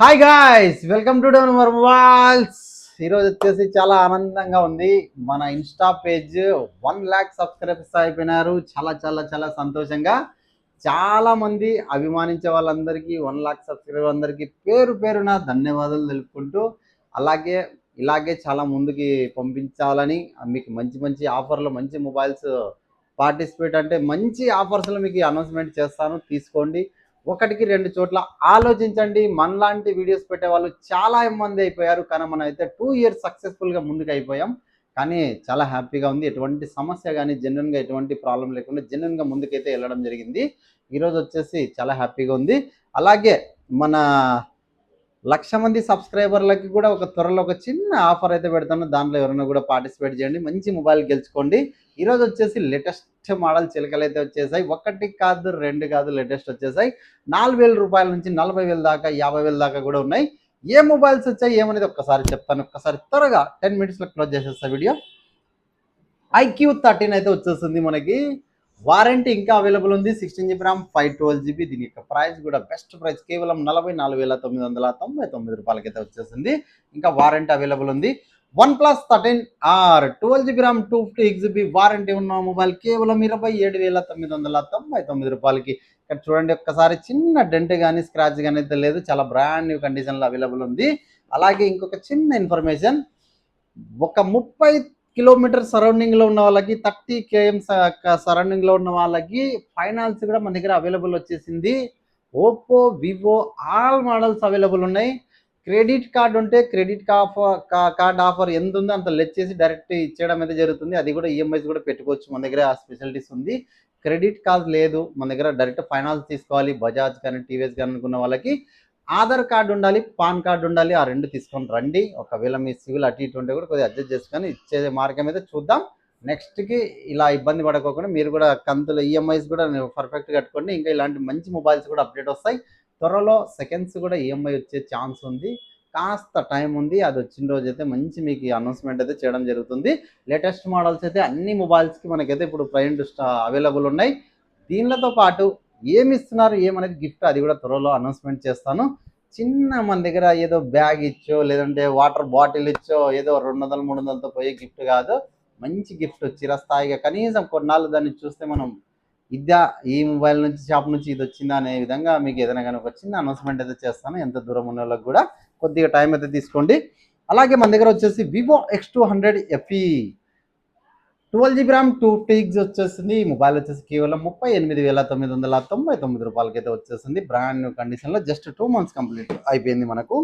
Hi guys welcome to డౌన్ మర్ వాల్స్ ఈరోజు వచ్చేసి చాలా ఆనందంగా ఉంది. మన insta page one lakh subscribers అయిపోయినారు. చాలా చాలా చాలా సంతోషంగా. చాలా మంది అభిమానించే వాళ్ళందరికీ వన్ లాక్ సబ్స్క్రైబర్ అందరికీ పేరు పేరున ధన్యవాదాలు తెలుపుకుంటూ అలాగే ఇలాగే చాలా ముందుకి పంపించాలని మీకు మంచి మంచి ఆఫర్లు మంచి మొబైల్స్ పార్టిసిపేట్ అంటే మంచి ఆఫర్స్లో మీకు అనౌన్స్మెంట్ చేస్తాను. తీసుకోండి. ఒకటికి రెండు చోట్ల ఆలోచించండి. మనలాంటి వీడియోస్ పెట్టే వాళ్ళు చాలా మంది అయిపోయారు. కానీ మనం అయితే టూ ఇయర్స్ సక్సెస్ఫుల్గా ముందుకు అయిపోయాం కానీ చాలా హ్యాపీగా ఉంది. ఎటువంటి సమస్య కానీ జనరల్గా ఎటువంటి ప్రాబ్లం లేకుండా జనరల్గా ముందుకైతే వెళ్ళడం జరిగింది. ఈరోజు వచ్చేసి చాలా హ్యాపీగా ఉంది. అలాగే మన లక్ష మంది సబ్స్క్రైబర్లకి కూడా ఒక త్వరలో ఒక చిన్న ఆఫర్ అయితే పెడతాను. దాంట్లో ఎవరైనా కూడా పార్టిసిపేట్ చేయండి. మంచి మొబైల్ గెలుచుకోండి. ఈరోజు వచ్చేసి లేటెస్ట్ మోడల్ చిలకలు అయితే వచ్చేసాయి. ఒకటి కాదు రెండు కాదు లేటెస్ట్ వచ్చేసాయి. నాలుగు వేల రూపాయల నుంచి నలభై వేల దాకా యాభై వేల దాకా కూడా ఉన్నాయి. ఏ మొబైల్స్ వచ్చాయి ఏమనేది ఒక్కసారి చెప్తాను. ఒక్కసారి త్వరగా టెన్ మినిట్స్లో క్లోజ్ చేసేస్తా వీడియో. ఐక్యూ థర్టీన్ అయితే వచ్చేస్తుంది మనకి. వారంటీ ఇంకా అవైలబుల్ ఉంది. Sixteen GB RAM five twelve GB. దీని యొక్క ప్రైస్ కూడా బెస్ట్ ప్రైస్. కేవలం నలభై నాలుగు వేల తొమ్మిది వందల తొంభై తొమ్మిది రూపాయలకైతే వచ్చేసింది. ఇంకా వారంటీ అవైలబుల్ ఉంది. OnePlus thirteen R twelve GB RAM two fifty eight GB warranty ఉన్న మొబైల్ కేవలం ఇరవై ఏడు వేల తొమ్మిది వందల తొంభై తొమ్మిది రూపాయలకి. ఇక్కడ చూడండి ఒక్కసారి చిన్న డెంట్ కానీ స్క్రాచ్ కానీ అయితే లేదు. చాలా బ్రాండ్ న్యూ కండిషన్లో అవైలబుల్ ఉంది. అలాగే ఇంకొక చిన్న ఇన్ఫర్మేషన్ ఒక ముప్పై కిలోమీటర్ సరౌండింగ్లో ఉన్న వాళ్ళకి థర్టీ కేఎం సరౌండింగ్లో ఉన్న వాళ్ళకి ఫైనాన్స్ కూడా మన దగ్గర అవైలబుల్ వచ్చేసింది. Oppo Vivo all models available ఉన్నాయి. క్రెడిట్ కార్డ్ ఉంటే క్రెడిట్ కార్డ్ ఆఫర్ ఎంత ఉందో అంత లెస్ చేసి డైరెక్ట్ ఇచ్చేయడం అయితే జరుగుతుంది. అది కూడా ఈఎంఐస్ కూడా పెట్టుకోవచ్చు. మన దగ్గర ఆ స్పెషాలిటీస్ ఉంది. క్రెడిట్ కార్డ్ లేదు. మన దగ్గర డైరెక్ట్ ఫైనాన్స్ తీసుకోవాలి. బజాజ్ కానీ టీవీఎస్ కానీ అనుకున్న వాళ్ళకి ఆధార్ కార్డు ఉండాలి పాన్ కార్డు ఉండాలి. ఆ రెండు తీసుకొని రండి. ఒకవేళ మీ సివిల్ అటు ఇటు ఉంటే కూడా కొద్దిగా అడ్జస్ట్ చేసుకొని ఇచ్చే మార్గం అయితే చూద్దాం. నెక్స్ట్కి ఇలా ఇబ్బంది పడకోకుండా మీరు కూడా కంతులు ఈఎంఐస్ కూడా పర్ఫెక్ట్ కట్టుకోండి. ఇంకా ఇలాంటి మంచి మొబైల్స్ కూడా అప్డేట్ వస్తాయి. త్వరలో సెకండ్స్ కూడా ఈఎంఐ వచ్చే ఛాన్స్ ఉంది. కాస్త టైం ఉంది. అది వచ్చిన రోజు అయితే మంచి మీకు అనౌన్స్మెంట్ అయితే చేయడం జరుగుతుంది. లేటెస్ట్ మోడల్స్ అయితే అన్ని మొబైల్స్కి మనకైతే ఇప్పుడు ప్రజెంట్ అవైలబుల్ ఉన్నాయి. దీనితో పాటు ఏమి ఇస్తున్నారు ఏమనేది గిఫ్ట్ అది కూడా త్వరలో అనౌన్స్మెంట్ చేస్తాను. చిన్న మన దగ్గర ఏదో బ్యాగ్ ఇచ్చో లేదంటే వాటర్ బాటిల్ ఇచ్చో ఏదో రెండు వందలు మూడు వందలతో పోయే గిఫ్ట్ కాదు. మంచి గిఫ్ట్ చిరస్థాయిగా కనీసం కొన్నాళ్ళు దాన్ని చూస్తే మనం ఇద్దా ఈ మొబైల్ నుంచి షాప్ నుంచి ఇది వచ్చిందా అనే విధంగా మీకు ఏదైనా కానీ ఒక చిన్న అనౌన్స్మెంట్ అయితే చేస్తాను. ఎంత దూరం ఉన్న వాళ్ళకి కూడా కొద్దిగా టైం అయితే తీసుకోండి. అలాగే మన దగ్గర వచ్చేసి Vivo X two hundred FE twelve GB RAM two ticks వచ్చేసింది. ఈ మొబైల్ వచ్చేసి కేవలం ముప్పై ఎనిమిది వేల తొమ్మిది వందల తొంభై తొమ్మిది రూపాయలకి అయితే వచ్చేసింది బ్రాండ్ న్యూ కండిషన్లో జస్ట్ టూ మంత్స్ కంప్లీట్ అయిపోయింది మనకు.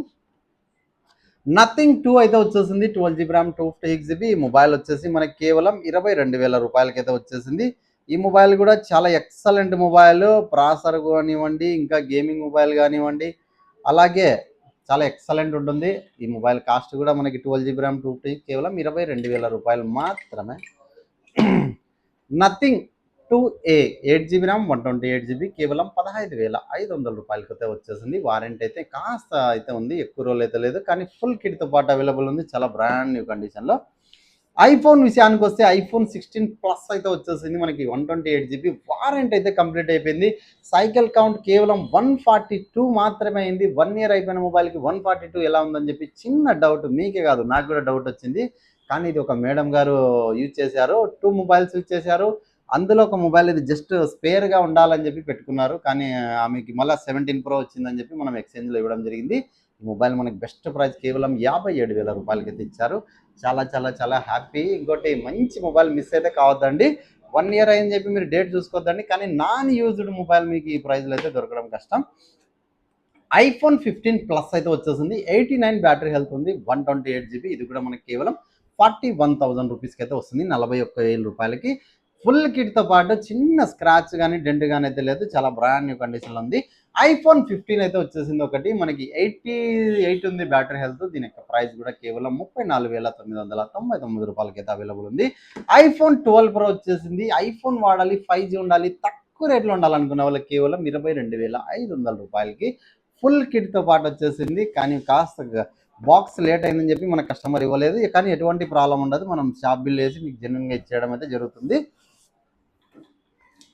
నథింగ్ టూ అయితే వచ్చేసింది. Twelve GB RAM two fifty eight GB mobile వచ్చేసి మనకి కేవలం ఇరవై రెండు వేల రూపాయలకైతే వచ్చేసింది. ఈ మొబైల్ కూడా చాలా ఎక్సలెంట్ మొబైల్ ప్రాసర్ కానివ్వండి ఇంకా గేమింగ్ మొబైల్ కానివ్వండి అలాగే చాలా ఎక్సలెంట్ ఉంటుంది. ఈ మొబైల్ కాస్ట్ కూడా మనకి twelve GB RAM two fifty కేవలం ఇరవై రెండు వేల రూపాయలు మాత్రమే. Nothing two A eight GB RAM one twenty eight GB కేవలం పదహైదు వేల ఐదు వందల రూపాయలకి వచ్చేసింది. వారంటీ అయితే కాస్త అయితే ఉంది ఎక్కువ రోజులు అయితే లేదు. కానీ ఫుల్ కిట్తో పాటు అవైలబుల్ ఉంది చాలా బ్రాండ్ న్యూ కండిషన్లో ఐఫోన్ విషయానికి వస్తే ఐఫోన్ సిక్స్టీన్ ప్లస్ అయితే వచ్చేసింది మనకి one twenty eight GB. Warranty అయితే కంప్లీట్ అయిపోయింది. సైకిల్ కౌంట్ కేవలం వన్ ఫార్టీ టూ మాత్రమే అయింది. వన్ ఇయర్ అయిపోయిన మొబైల్కి వన్ ఫార్టీ టూ ఎలా ఉందని చెప్పి చిన్న డౌట్ మీకే కాదు నాకు కూడా డౌట్ వచ్చింది. కానీ ఇది ఒక మేడం గారు యూజ్ చేశారు టూ మొబైల్స్ యూజ్ చేశారు. అందులో ఒక మొబైల్ ఇది జస్ట్ స్పేర్గా ఉండాలని చెప్పి పెట్టుకున్నారు. కానీ ఆమెకి మళ్ళీ సెవెంటీన్ ప్రో వచ్చిందని చెప్పి మనం ఎక్స్చేంజ్లో ఇవ్వడం జరిగింది. మొబైల్ మనకి బెస్ట్ ప్రైస్ కేవలం యాభై ఏడు వేల రూపాయలకి అయితే ఇచ్చారు. చాలా చాలా చాలా హ్యాపీ ఇంకోటి మంచి మొబైల్ మిస్ అయితే కావద్దండి. వన్ ఇయర్ అయిందని చెప్పి మీరు డేట్ చూసుకోవద్దండి కానీ నాన్ యూజ్డ్ మొబైల్ మీకు ఈ ప్రైస్లో అయితే దొరకడం కష్టం. ఐఫోన్ ఫిఫ్టీన్ ప్లస్ అయితే వచ్చేసింది. ఎయిటీ నైన్ బ్యాటరీ హెల్త్ ఉంది. వన్ ట్వంటీ ఎయిట్ జీబీ ఇది కూడా మనకి కేవలం ఫార్టీ వన్ థౌసండ్ రూపీస్కి అయితే వస్తుంది. నలభై ఒక్క వేల రూపాయలకి. ఫుల్ కిట్తో పాటు చిన్న స్క్రాచ్ కానీ డెంట్ కానీ అయితే లేదు. చాలా బ్రాండ్ న్యూ కండిషన్లో ఉంది. ఐఫోన్ ఫిఫ్టీన్ అయితే వచ్చేసింది ఒకటి. మనకి ఎయిటీ ఎయిట్ ఉంది బ్యాటరీ హెల్త్. దీని యొక్క ప్రైస్ కూడా కేవలం ముప్పై నాలుగు వేల తొమ్మిది వందల తొంభై తొమ్మిది రూపాయలకి అయితే అవైలబుల్ ఉంది. ఐఫోన్ ట్వెల్వ్ ప్రో వచ్చేసింది. ఐఫోన్ వాడాలి ఫైవ్ జీ ఉండాలి తక్కువ రేట్లో ఉండాలనుకున్న వాళ్ళకి కేవలం ఇరవై రెండు వేల ఐదు వందల రూపాయలకి ఫుల్ కిట్తో పాటు వచ్చేసింది. కానీ కాస్త బాక్స్ లేట్ అయిందని చెప్పి మన కస్టమర్ ఇవ్వలేదు. కానీ ఎటువంటి ప్రాబ్లం ఉండదు. మనం షాప్ బిల్ వేసి మీకు జెన్యున్గా ఇచ్చేయడం అయితే జరుగుతుంది.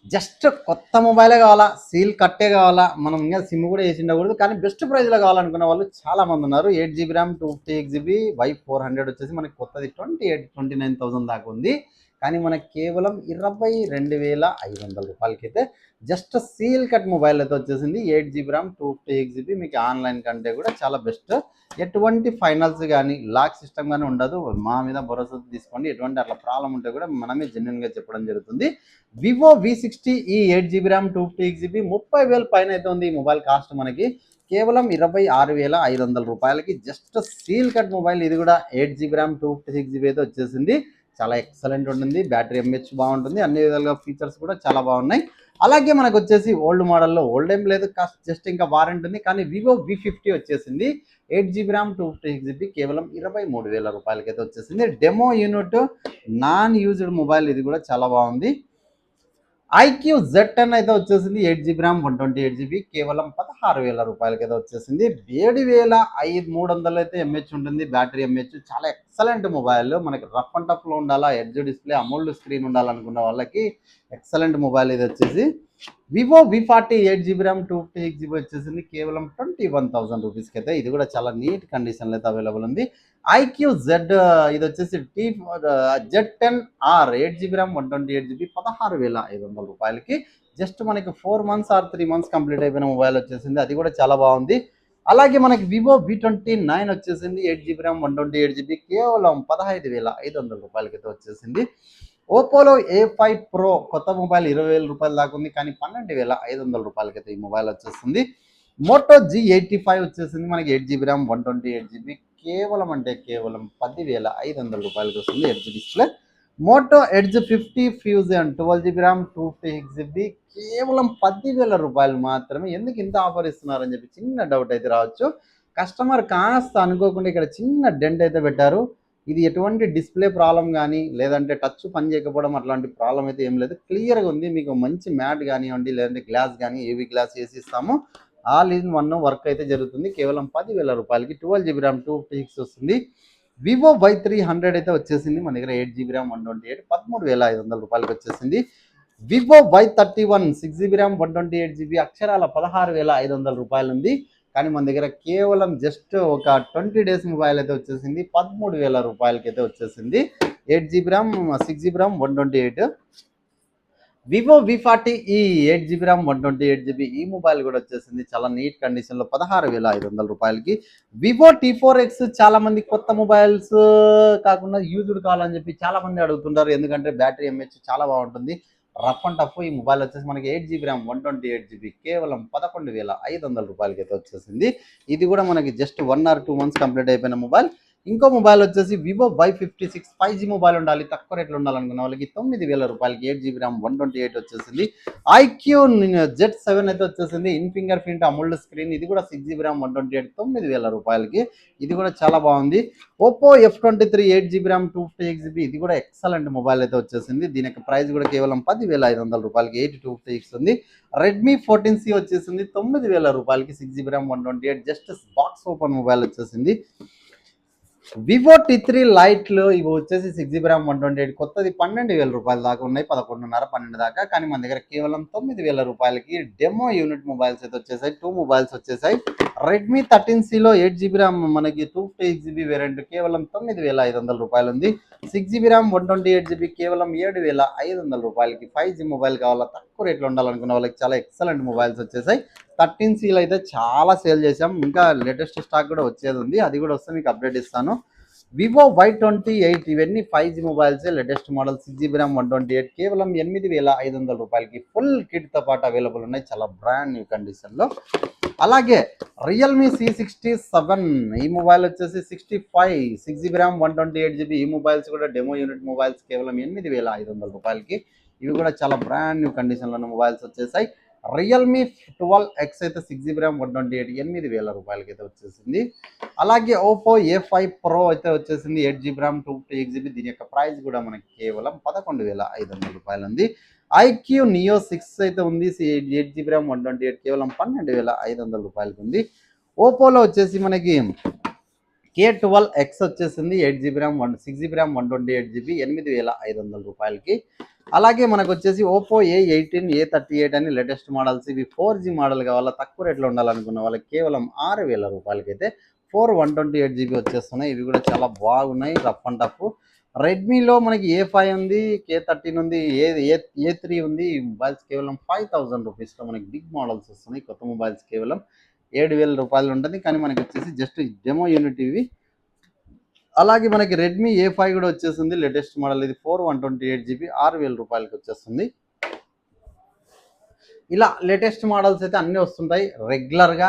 జస్ట్ కొత్త మొబైలే కావాలా సీల్ కట్టే కావాలా మనం ఇంకా సిమ్ కూడా వేసి ఉండకూడదు. కానీ బెస్ట్ ప్రైస్లో కావాలనుకున్న వాళ్ళు చాలా మంది ఉన్నారు. Eight GB RAM two fifty eight GB Y four hundred వచ్చేసి మనకి కొత్తది twenty eight twenty nine thousand దాకా ఉంది. కానీ మనకి కేవలం ఇరవై రెండు వేల ఐదు వందల రూపాయలకి అయితే జస్ట్ సీల్ కట్ మొబైల్ అయితే వచ్చేసింది. Eight GB RAM two fifty eight GB మీకు ఆన్లైన్ కంటే కూడా చాలా బెస్ట్ ఎటువంటి ఫైనల్స్ కానీ లాక్ సిస్టమ్ కానీ ఉండదు. మా మీద భరోసా తీసుకోండి. ఎటువంటి అట్లా ప్రాబ్లం ఉంటే కూడా మనమే జెన్యున్గా చెప్పడం జరుగుతుంది. Vivo V sixty E eight GB RAM two fifty eight GB ముప్పై వేల పైన అయితే ఉంది ఈ మొబైల్ కాస్ట్ మనకి. కేవలం ఇరవై ఆరు వేల ఐదు వందల రూపాయలకి జస్ట్ సీల్ కట్ మొబైల్ ఇది కూడా eight GB RAM two fifty six GB అయితే వచ్చేసింది. చాలా ఎక్సలెంట్ ఉంటుంది. బ్యాటరీ ఎంహెచ్ బాగుంటుంది. అన్ని విధాలుగా ఫీచర్స్ కూడా చాలా బాగున్నాయి. అలాగే మనకు వచ్చేసి ఓల్డ్ మోడల్లో ఓల్డ్ ఏం లేదు కాస్ట్ జస్ట్ ఇంకా వారంటీ ఉంది. కానీ వివో వి ఫిఫ్టీ వచ్చేసింది. Eight GB RAM two fifty six GB కేవలం ఇరవై మూడు వేల రూపాయలకైతే వచ్చేసింది. Demo unit non used mobile ఇది కూడా చాలా బాగుంది. ఐక్యూ జెడ్ టెన్ అయితే వచ్చేసింది eight GB RAM one twenty eight GB కేవలం పదహారు వేల రూపాయలకి అయితే వచ్చేసింది. ఏడు వేల ఐదు మూడు వందలు అయితే ఎంహెచ్ ఉంటుంది. బ్యాటరీ ఎంహెచ్ చాలా ఎక్సలెంట్ మొబైల్ మనకి రఫ్ అండ్ టఫ్లో ఉండాలా ఎడ్జ్ డిస్ప్లే అమౌల్డ్ స్క్రీన్ ఉండాలనుకున్న వాళ్ళకి ఎక్సలెంట్ మొబైల్ ఇది వచ్చేసి. Vivo V forty eight GB RAM two fifty eight GB వచ్చేసింది. కేవలం ట్వంటీ వన్ థౌసండ్ రూపీస్కి అయితే ఇది కూడా చాలా నీట్ కండిషన్లో అయితే అవైలబుల్ ఉంది. ఐక్యూ జెడ్ ఇది వచ్చేసి T Z ten or eight GB RAM one twenty eight GB పదహారు వేల ఐదు వందల రూపాయలకి. జస్ట్ మనకి four months or three months complete అయిపోయిన మొబైల్ వచ్చేసింది. అది కూడా చాలా బాగుంది. అలాగే మనకి వివో వి ట్వంటీ నైన్ వచ్చేసింది eight GB RAM one twenty eight GB కేవలం పదహైదు వేల ఐదు వందల రూపాయలకి అయితే వచ్చేసింది. ఓపోలో ఏ ఫైవ్ ప్రో కొత్త మొబైల్ ఇరవై వేల రూపాయల దాకా ఉంది కానీ పన్నెండు వేల ఐదు వందల రూపాయలకైతే ఈ మొబైల్ వచ్చేస్తుంది మోటో జీ ఎయిటీ ఫైవ్ వచ్చేసింది మనకి eight GB RAM one twenty eight GB కేవలం అంటే కేవలం పదివేల ఐదు వందల రూపాయలకి వస్తుంది edge display Moto edge fifty fusion twelve GB RAM two fifty six GB కేవలం పదివేల రూపాయలు మాత్రమే. ఎందుకు ఇంత ఆఫర్ ఇస్తున్నారని చెప్పి చిన్న డౌట్ అయితే రావచ్చు. కస్టమర్ కాస్త అనుకోకుండా ఇక్కడ చిన్న డెంట్ అయితే పెట్టారు. ఇది ఎటువంటి డిస్ప్లే ప్రాబ్లం కానీ లేదంటే టచ్ పని చేయకపోవడం అట్లాంటి ప్రాబ్లం అయితే ఏం లేదు. క్లియర్గా ఉంది మీకు మంచి మ్యాట్ కానివ్వండి లేదంటే గ్లాస్ కానీ ఏవి గ్లాస్ వేసి ఇస్తాము. ఆల్ ఇన్ వన్ వర్క్ అయితే జరుగుతుంది. కేవలం పదివేల రూపాయలకి twelve GB RAM two six వస్తుంది. వివో వై త్రీ హండ్రెడ్ అయితే వచ్చేసింది. మన దగ్గర eight GB RAM one twenty eight పదమూడు వేల ఐదు వందల రూపాయలకి వచ్చేసింది. Vivo Y thirty one six GB RAM one twenty eight GB అక్షరాల పదహారు వేల ఐదు వందల రూపాయలు ఉంది కానీ మన దగ్గర కేవలం జస్ట్ ఒక ట్వంటీ డేస్ మొబైల్ అయితే వచ్చేసింది పదమూడు వేల రూపాయలకి అయితే వచ్చేసింది. Eight GB RAM six GB RAM one twenty eight. Vivo V forty E eight GB RAM one twenty eight GB ఈ మొబైల్ కూడా వచ్చేసింది చాలా నీట్ కండిషన్లో పదహారు వేల ఐదు వందల రూపాయలకి. వివో టీ ఫోర్ ఎక్స్ చాలా మంది కొత్త మొబైల్స్ కాకుండా యూజ్డ్ కావాలని చెప్పి చాలా మంది అడుగుతుంటారు ఎందుకంటే బ్యాటరీ ఎంహెచ్ చాలా బాగుంటుంది. Rough and tough. ఈ మొబైల్ వచ్చేసి మనకి eight GB RAM one twenty eight GB కేవలం పదకొండు వేల ఐదు వందల రూపాయలకి అయితే వచ్చేసింది. ఇది కూడా మనకి just one or two months complete అయిపోయిన మొబైల్ ఇంకో మొబైల్ వచ్చేసి Vivo Y fifty six five G mobile ఉండాలి తక్కువ రేట్లు ఉండాలనుకున్న వాళ్ళకి తొమ్మిది వేల రూపాయలకి eight GB RAM one twenty eight వచ్చేసింది ఐక్యూ జెట్ సెవెన్ అయితే వచ్చేసింది. In finger print AMOLED screen ఇది కూడా six GB RAM one twenty eight తొమ్మిది వేల రూపాయలకి. ఇది కూడా చాలా బాగుంది. Oppo F twenty three eight GB RAM two fifty eight GB ఇది కూడా ఎక్సలెంట్ మొబైల్ అయితే వచ్చేసింది. దీని యొక్క ప్రైస్ కూడా కేవలం పది వేల ఐదు వందల రూపాయలకి ఎయిట్ టూ ఫిఫ్టీ సిక్స్ ఉంది. రెడ్మీ ఫోర్టీన్ సి వచ్చేసింది తొమ్మిది వేల రూపాయలకి six GB RAM one twenty eight just box open mobile వచ్చేసింది. వివో టీ త్రీ లైట్లు ఇవి వచ్చేసి six GB RAM one twenty eight కొత్తది పన్నెండు వేల రూపాయల దాకా ఉన్నాయి. పదకొండున్నర పన్నెండు దాకా. కానీ మన దగ్గర కేవలం తొమ్మిది వేల రూపాయలకి డెమో యూనిట్ మొబైల్స్ అయితే వచ్చేసాయి. టూ మొబైల్స్ వచ్చేసాయి. రెడ్మీ థర్టీన్ సిలో ఎయిట్ జీబీ ర్యామ్ మనకి two fifty eight GB variant కేవలం తొమ్మిది వేల ఐదు వందల రూపాయలు ఉంది. Six GB RAM one twenty eight GB కేవలం ఏడు వేల ఐదు వందల రూపాయలకి ఫైవ్ జీ మొబైల్ కావాలా? తక్కువ రేట్లో ఉండాలనుకున్న వాళ్ళకి చాలా ఎక్సలెంట్ మొబైల్స్ వచ్చేసాయి. థర్టీన్ సీల్ అయితే చాలా సేల్ చేసాం ఇంకా లేటెస్ట్ స్టాక్ కూడా వచ్చేది ఉంది. అది కూడా వస్తే మీకు అప్డేట్ ఇస్తాను. వివో వై ట్వంటీ ఎయిట్ ఇవన్నీ five G mobiles latest model six GB RAM one twenty eight కేవలం ఎనిమిది వేల ఐదు వందల రూపాయలకి ఫుల్ కిట్తో పాటు అవైలబుల్ ఉన్నాయి. చాలా బ్రాండ్ న్యూ కండిషన్లో అలాగే రియల్మీ సి సిక్స్టీ సెవెన్ ఈ మొబైల్ వచ్చేసి sixty five six GB RAM one twenty eight GB ఈ మొబైల్స్ కూడా డెమో యూనిట్ మొబైల్స్ కేవలం ఎనిమిది వేల ఐదు వందల రూపాయలకి. ఇవి కూడా చాలా బ్రాండ్ న్యూ కండిషన్లో ఉన్న మొబైల్స్ వచ్చేసాయి. రియల్మీ ట్వెల్వ్ ఎక్స్ అయితే six GB RAM one twenty eight ఎనిమిది వేల రూపాయలకి అయితే వచ్చేసింది. అలాగే ఓపో ఏ ఫైవ్ ప్రో అయితే వచ్చేసింది eight GB RAM two fifty eight GB దీని యొక్క ప్రైస్ కూడా మనకి కేవలం పదకొండు వేల ఐదు వందల రూపాయలు ఉంది ఐక్యూ నియో సిక్స్ అయితే ఉంది eight GB RAM one twenty eight కేవలం పన్నెండు వేల ఐదు వందల రూపాయలకి ఉంది ఓపోలో వచ్చేసి మనకి కే ట్వెల్వ్ ఎక్స్ వచ్చేసింది eight GB RAM one six GB RAM one twenty eight GB ఎనిమిది వేల ఐదు వందల రూపాయలకి. అలాగే మనకు వచ్చేసి Oppo A eighteen A thirty eight అని లేటెస్ట్ మోడల్స్ ఇవి ఫోర్ జీ మోడల్ కావాలా తక్కువ రేట్లో ఉండాలనుకున్న వాళ్ళకి కేవలం ఆరు వేల రూపాయలకైతే four one twenty eight GB వచ్చేస్తున్నాయి. ఇవి కూడా చాలా బాగున్నాయి రఫ్ అండ్ టఫ్ రెడ్మీలో మనకి ఏ ఫైవ్ ఉంది కే థర్టీన్ ఉంది ఏ ఏ ఏ త్రీ ఉంది. ఈ మొబైల్స్ కేవలం ఫైవ్ థౌసండ్ రూపీస్లో మనకి బిగ్ మోడల్స్ వస్తున్నాయి కొత్త మొబైల్స్ కేవలం ఏడు వేల రూపాయలు ఉంటుంది. కానీ మనకి వచ్చేసి జస్ట్ డెమో యూనిట్ ఇవి. అలాగే మనకి రెడ్మీ ఏ ఫైవ్ కూడా వచ్చేసింది. లేటెస్ట్ మోడల్ ఇది four one twenty eight GB ఆరు వేల రూపాయలకి వచ్చేస్తుంది. ఇలా లేటెస్ట్ మోడల్స్ అయితే అన్నీ వస్తుంటాయి. రెగ్యులర్గా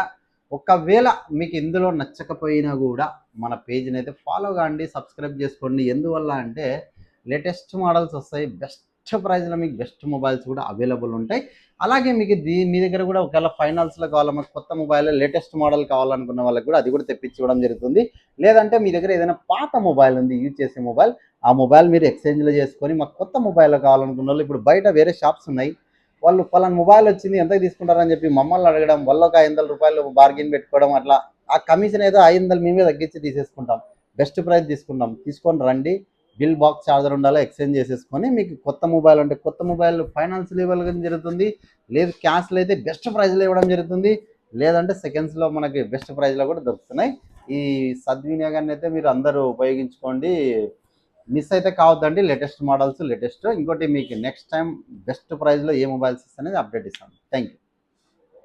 ఒకవేళ మీకు ఇందులో నచ్చకపోయినా కూడా మన పేజ్ని అయితే ఫాలో కాండి సబ్స్క్రైబ్ చేసుకోండి. ఎందువల్ల అంటే లేటెస్ట్ మోడల్స్ వస్తాయి. బెస్ట్ ప్రైస్లో మీకు బెస్ట్ మొబైల్స్ కూడా అవైలబుల్ ఉంటాయి. అలాగే మీకు దీ మీ దగ్గర కూడా ఒకవేళ ఫైనాన్స్లో కావాలా మాకు కొత్త మొబైల్ లేటెస్ట్ మోడల్ కావాలనుకున్న వాళ్ళకి కూడా అది కూడా తెప్పించి ఇవ్వడం జరుగుతుంది. లేదంటే మీ దగ్గర ఏదైనా పాత మొబైల్ ఉంది యూజ్ చేసే మొబైల్ ఆ మొబైల్ మీరు ఎక్స్చేంజ్లో చేసుకొని మాకు కొత్త మొబైల్ కావాలనుకున్న వాళ్ళు ఇప్పుడు బయట వేరే షాప్స్ ఉన్నాయి. వాళ్ళు పలానా మొబైల్ వచ్చింది ఎంతకు తీసుకుంటారని చెప్పి మమ్మల్ని అడగడం వల్ల ఒక ఐదు వందల రూపాయలు బార్గెన్ పెట్టుకోవడం అట్లా ఆ కమిషన్ ఏదో ఐదు వందలు మేమే తగ్గించి తీసేసుకుంటాం. బెస్ట్ ప్రైస్ తీసుకుంటాం. తీసుకొని రండి. బిల్ బాక్స్ చార్జర్ ఉండాలో ఎక్స్చేంజ్ చేసేసుకొని మీకు కొత్త మొబైల్ అంటే కొత్త మొబైల్ ఫైనాన్స్ లెవెల్ జరుగుతుంది. లేదు క్యాష్లో అయితే బెస్ట్ ప్రైజ్లో ఇవ్వడం జరుగుతుంది. లేదంటే సెకండ్స్లో మనకి బెస్ట్ ప్రైజ్లో కూడా దొరుకుతున్నాయి. ఈ సద్వినియోగాన్ని అయితే మీరు అందరూ ఉపయోగించుకోండి. మిస్ అయితే కావద్దండి. Latest models latest. ఇంకోటి మీకు నెక్స్ట్ టైం బెస్ట్ ప్రైస్లో ఏ మొబైల్స్ ఇస్తానేది అప్డేట్ ఇస్తాను. Thank you